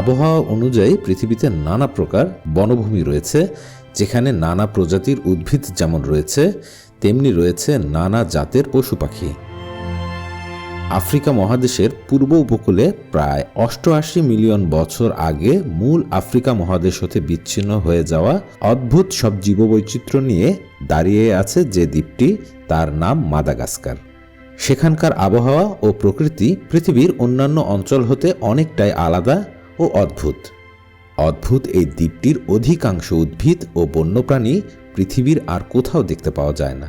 আবহাওয়া অনুযায়ী পৃথিবীতে নানা প্রকার বনভূমি রয়েছে, যেখানে নানা প্রজাতির উদ্ভিদ যেমন রয়েছে, তেমনি রয়েছে নানা জাতের পশু পাখি। আফ্রিকা মহাদেশের পূর্ব উপকূলে প্রায় অষ্টআশি মিলিয়ন বছর আগে মূল আফ্রিকা মহাদেশ হতে বিচ্ছিন্ন হয়ে যাওয়া অদ্ভুত সব জীববৈচিত্র্য নিয়ে দাঁড়িয়ে আছে যে দ্বীপটি, তার নাম মাদাগাস্কার। সেখানকার আবহাওয়া ও প্রকৃতি পৃথিবীর অন্যান্য অঞ্চল হতে অনেকটাই আলাদা ও অদ্ভুত। অদ্ভুত এই দ্বীপটির অধিকাংশ উদ্ভিদ ও বন্যপ্রাণী পৃথিবীর আর কোথাও দেখতে পাওয়া যায় না,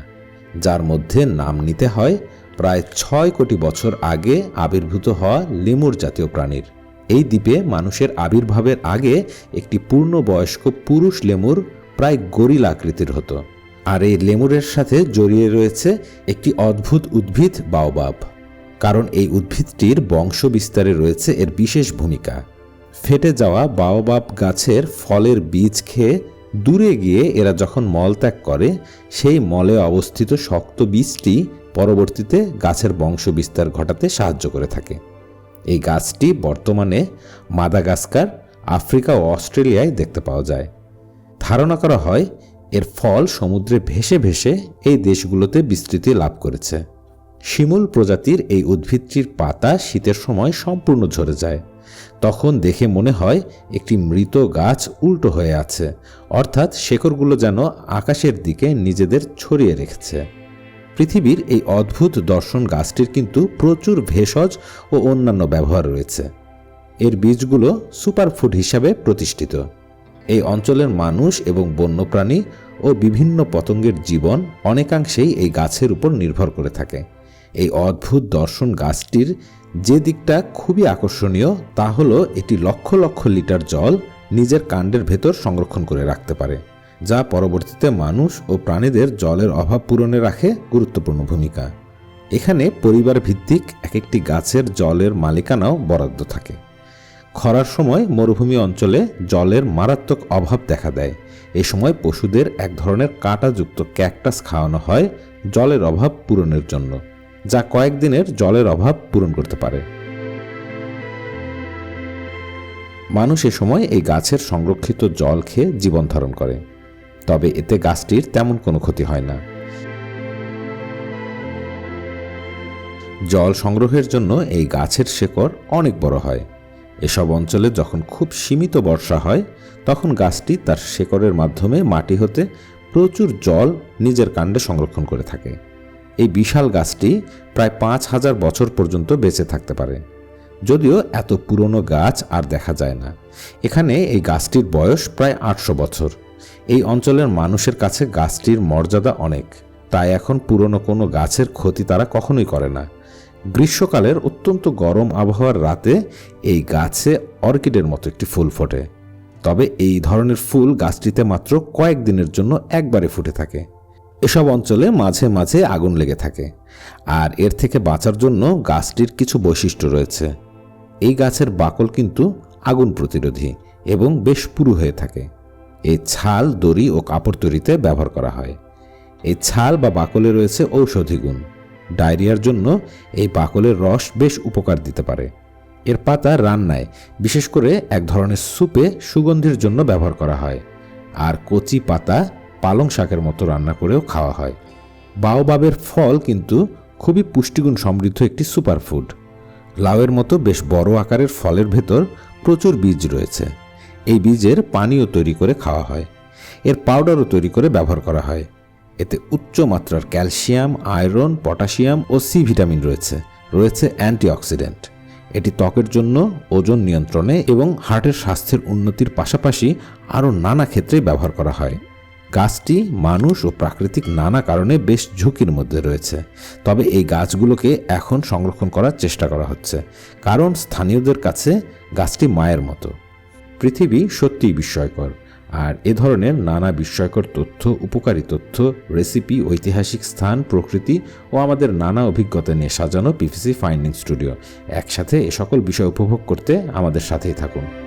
যার মধ্যে নাম নিতে হয় প্রায় ছয় কোটি বছর আগে আবির্ভূত হওয়া লেমুর জাতীয় প্রাণীর। এই দ্বীপে মানুষের আবির্ভাবের আগে একটি পূর্ণবয়স্ক পুরুষ লেমুর প্রায় গরিল আকৃতির হতো, আর এই লেমুরের সাথে জড়িয়ে রয়েছে একটি অদ্ভুত উদ্ভিদ বাওবাব, কারণ এই উদ্ভিদটির বংশ বিস্তারে রয়েছে এর বিশেষ ভূমিকা। ফেটে যাওয়া বাওবাব গাছের ফলের বীজ খেয়ে দূরে গিয়ে এরা যখন মলত্যাগ করে, সেই মলে অবস্থিত শক্ত বীজটি পরবর্তীতে গাছের বংশ বিস্তার ঘটাতে সাহায্য করে থাকে। এই গাছটি বর্তমানে মাদাগাস্কার, আফ্রিকা ও অস্ট্রেলিয়ায় দেখতে পাওয়া যায়। ধারণা করা হয়, এর ফল সমুদ্রে ভেসে ভেসে এই দেশগুলোতে বিস্তৃতি লাভ করেছে। শিমুল প্রজাতির এই উদ্ভিদটির পাতা শীতের সময় সম্পূর্ণ ঝরে যায়। তখন দেখে মনে হয় একটি মৃত গাছ উল্টো হয়ে আছে, অর্থাৎ শেকড়গুলো যেন আকাশের দিকে নিজেদের ছড়িয়ে রেখেছে। পৃথিবীর এই অদ্ভুত দর্শন গাছটির কিন্তু প্রচুর ভেষজ ও অন্যান্য ব্যবহার রয়েছে। এর বীজগুলো সুপারফুড হিসাবে প্রতিষ্ঠিত। এই অঞ্চলের মানুষ এবং বন্যপ্রাণী ও বিভিন্ন পতঙ্গের জীবন অনেকাংশেই এই গাছের উপর নির্ভর করে থাকে। এই অদ্ভুত দর্শন গাছটির যে দিকটা খুবই আকর্ষণীয়, তা হলো এটি লক্ষ লক্ষ লিটার জল নিজের কাণ্ডের ভেতর সংরক্ষণ করে রাখতে পারে, যা পরবর্তীতে মানুষ ও প্রাণীদের জলের অভাব পূরণে রাখে গুরুত্বপূর্ণ ভূমিকা। এখানে পরিবার ভিত্তিক এক একটি গাছের জলের মালিকানাও বরাদ্দ থাকে। খরার সময় মরুভূমি অঞ্চলে জলের মারাত্মক অভাব দেখা দেয়। এ সময় পশুদের এক ধরনের কাঁটাযুক্ত ক্যাকটাস খাওয়ানো হয়, জলের অভাব পূরণের জন্য। যা কয়েকদিনের জলের অভাব পূরণ করতে পারে। মানুষ এ সময় এই গাছের সংরক্ষিত জল খেয়ে জীবন ধারণ করে, তবে এতে গাছটির তেমন কোনো ক্ষতি হয় না। জল সংগ্রহের জন্য এই গাছের শেকড় অনেক বড় হয়। এসব অঞ্চলে যখন খুব সীমিত বর্ষা হয়, তখন গাছটি তার শেকড়ের মাধ্যমে মাটি হতে প্রচুর জল নিজের কাণ্ডে সংরক্ষণ করে থাকে। এই বিশাল গাছটি প্রায় পাঁচ হাজার বছর পর্যন্ত বেঁচে থাকতে পারে। যদিও এত পুরনো গাছ আর দেখা যায় না। এখানে এই গাছটির বয়স প্রায় আটশো বছর। এই অঞ্চলের মানুষের কাছে গাছটির মর্যাদা অনেক। তাই এখন পুরনো কোনো গাছের ক্ষতি তারা কখনোই করে না। গ্রীষ্মকালের অত্যন্ত গরম আবহাওয়ার রাতে এই গাছে অর্কিডের মতো একটি ফুল ফোটে। তবে এই ধরনের ফুল গাছটিতে মাত্র কয়েক দিনের জন্য একবারে ফুটে থাকে। এসব অঞ্চলে মাঝে মাঝে আগুন লেগে থাকে। আর এর থেকে বাঁচার জন্য গাছটির কিছু বৈশিষ্ট্য রয়েছে। এই গাছের বাকল কিন্তু আগুন প্রতিরোধী এবং বেশ পুরু হয়ে থাকে। এই ছাল, দড়ি ও কাপড় তৈরিতে ব্যবহার করা হয়। এই ছাল বা বাকলে রয়েছে ঔষধি গুণ। ডায়রিয়ার জন্য এই বাকলের রস বেশ উপকার দিতে পারে। এর পাতা রান্নায়, বিশেষ করে এক ধরনের স্যুপে সুগন্ধির জন্য ব্যবহার করা হয়। আর কচি পাতা পালং শাকের মতো রান্না করেও খাওয়া হয়। বাওবাবের ফল কিন্তু খুবই পুষ্টিগুণ সমৃদ্ধ একটি সুপারফুড। লাউয়ের মতো বেশ বড় আকারের ফলের ভেতর প্রচুর বীজ রয়েছে। এই বীজের পানীয় তৈরি করে খাওয়া হয়। এর পাউডারও তৈরি করে ব্যবহার করা হয়। এতে উচ্চ মাত্রার ক্যালসিয়াম, আয়রন, পটাশিয়াম ও সি ভিটামিন রয়েছে। রয়েছে অ্যান্টিঅক্সিডেন্ট। এটি ত্বকের জন্য ওজন নিয়ন্ত্রণে এবং হার্টের স্বাস্থ্যের উন্নতির পাশাপাশি আরও নানা ক্ষেত্রে ব্যবহার করা হয়। গাছটি মানুষ ও প্রাকৃতিক নানা কারণে বেশ ঝুঁকির মধ্যে রয়েছে। তবে এই গাছগুলোকে এখন সংরক্ষণ করার চেষ্টা করা হচ্ছে। কারণ স্থানীয়দের কাছে গাছটি মায়ের মতো। পৃথিবী সত্যিই বিস্ময়কর। আর এ ধরনের নানা বিস্ময়কর তথ্য, উপকারী তথ্য, রেসিপি, ঐতিহাসিক স্থান, প্রকৃতি ও আমাদের নানা অভিজ্ঞতা নিয়ে সাজানো পিভিসি ফাইন্ডিং স্টুডিও। একসাথে এ সকল বিষয় উপভোগ করতে আমাদের সাথেই থাকুন।